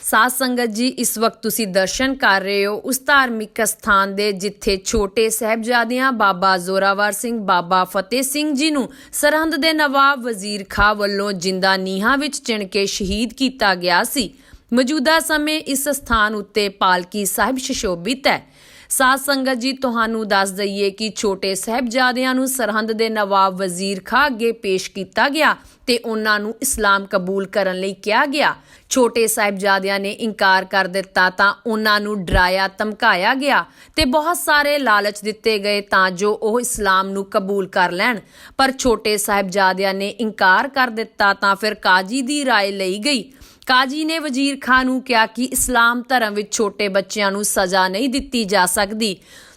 ਸਾਧ ਸੰਗਤ ਜੀ, ਇਸ ਵਕਤ ਤੁਸੀਂ ਦਰਸ਼ਨ ਕਰ ਰਹੇ ਹੋ ਉਸ ਧਾਰਮਿਕ ਸਥਾਨ ਦੇ, ਜਿੱਥੇ ਛੋਟੇ ਸਹਿਬਜ਼ਾਦਿਆਂ ਬਾਬਾ ਜ਼ੋਰਾਵਰ ਸਿੰਘ, ਬਾਬਾ ਫਤਿਹ ਸਿੰਘ ਜੀ ਨੂੰ ਸਰਹੰਦ ਦੇ ਨਵਾਬ ਵਜ਼ੀਰ ਖਾਂ ਵੱਲੋਂ ਜਿੰਦਾ ਨੀਹਾਂ ਵਿੱਚ ਚਿਣ ਕੇ ਸ਼ਹੀਦ ਕੀਤਾ ਗਿਆ ਸੀ। ਮੌਜੂਦਾ ਸਮੇਂ ਇਸ ਸਥਾਨ ਉੱਤੇ ਪਾਲਕੀ ਸਾਹਿਬ ਸ਼ਿਸ਼ੋਭਿਤ ਹੈ। ਸਾਧ ਸੰਗਤ ਜੀ ਤੁਹਾਨੂੰ ਦੱਸ ਦਈਏ ਕਿ ਛੋਟੇ ਸਹਿਬਜ਼ਾਦਿਆਂ ਨੂੰ ਸਰਹੰਦ ਦੇ ਨਵਾਬ ਵਜ਼ੀਰ ਖਾਂ ਅੱਗੇ ਪੇਸ਼ ਕੀਤਾ ਗਿਆ ਤੇ ਉਹਨਾਂ ਨੂੰ ਇਸਲਾਮ ਕਬੂਲ ਕਰਨ ਲਈ ਕਿਹਾ ਗਿਆ ਛੋਟੇ ਸਾਹਿਬਜ਼ਾਦਿਆਂ ਨੇ ਇਨਕਾਰ ਕਰ ਦਿੱਤਾ ਤਾਂ ਉਹਨਾਂ ਨੂੰ ਡਰਾਇਆ ਧਮਕਾਇਆ ਗਿਆ ਤੇ ਬਹੁਤ ਸਾਰੇ ਲਾਲਚ ਦਿੱਤੇ ਗਏ ਤਾਂ ਜੋ ਉਹ ਇਸਲਾਮ ਨੂੰ ਕਬੂਲ ਕਰ ਲੈਣ ਪਰ ਛੋਟੇ ਸਾਹਿਬਜ਼ਾਦਿਆਂ ਨੇ ਇਨਕਾਰ ਕਰ ਦਿੱਤਾ ਤਾਂ ਫਿਰ ਕਾਜੀ ਦੀ رائے ਲਈ ਗਈ ਕਾਜੀ ਨੇ ਵਜ਼ੀਰ ਖਾਨ ਨੂੰ ਕਿਹਾ ਕਿ ਇਸਲਾਮ ਧਰਮ ਵਿੱਚ ਛੋਟੇ ਬੱਚਿਆਂ ਨੂੰ ਸਜ਼ਾ ਨਹੀਂ ਦਿੱਤੀ ਜਾ ਸਕਦੀ।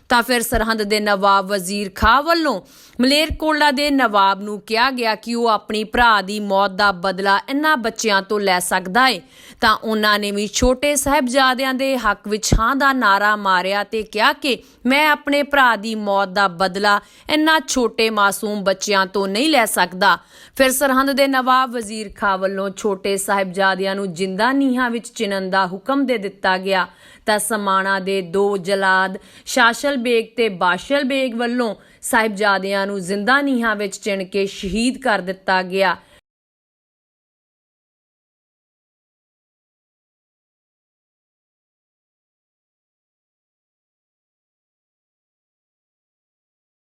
ਤਾਂ ਫਿਰ ਸਰਹੰਦ ਦੇ ਨਵਾਬ ਵਜ਼ੀਰ ਖਾਂ ਵੱਲੋਂ ਮਲੇਰਕੋਟਲਾ ਦੇ ਨਵਾਬ ਨੂੰ ਕਿਹਾ ਗਿਆ ਕਿ ਉਹ ਆਪਣੀ ਭਰਾ ਦੀ ਮੌਤ ਦਾ ਬਦਲਾ ਇਹਨਾਂ ਬੱਚਿਆਂ ਤੋਂ ਲੈ ਸਕਦਾ ਏ। ਤਾਂ ਉਹਨਾਂ ਨੇ ਵੀ ਛੋਟੇ ਸਾਹਿਬਜ਼ਾਦਿਆਂ ਦੇ ਹੱਕ ਵਿੱਚ ਹਾਂ ਦਾ ਨਾਰਾ ਮਾਰਿਆ ਤੇ ਕਿਹਾ ਕਿ ਮੈਂ ਆਪਣੇ ਭਰਾ ਦੀ ਮੌਤ ਦਾ ਬਦਲਾ ਇਹਨਾਂ ਛੋਟੇ ਮਾਸੂਮ ਬੱਚਿਆਂ ਤੋਂ ਨਹੀਂ ਲੈ ਸਕਦਾ। ਫਿਰ ਸਰਹੰਦ ਦੇ ਨਵਾਬ ਵਜ਼ੀਰ ਖਾਂ ਵੱਲੋਂ ਛੋਟੇ ਸਾਹਿਬਜ਼ਾਦਿਆਂ ਨੂੰ ਜਿੰਦਾ ਨੀਹਾਂ ਵਿੱਚ ਚਿਣਨ ਦਾ ਹੁਕਮ ਦੇ ਦਿੱਤਾ ਗਿਆ। ਤਾਂ ਸਮਾਣਾ ਦੇ ਦੋ ਜਲਾਦ ਸ਼ਾਸ਼ਲ ਬੇਗ ਤੇ ਬਾਸ਼ਲ ਬੇਗ ਵੱਲੋਂ ਸਾਹਿਬਜ਼ਾਦਿਆਂ ਨੂੰ ਜ਼ਿੰਦਾ ਨੀਹਾਂ ਵਿੱਚ ਚਿਣ ਕੇ ਸ਼ਹੀਦ ਕਰ ਦਿੱਤਾ ਗਿਆ।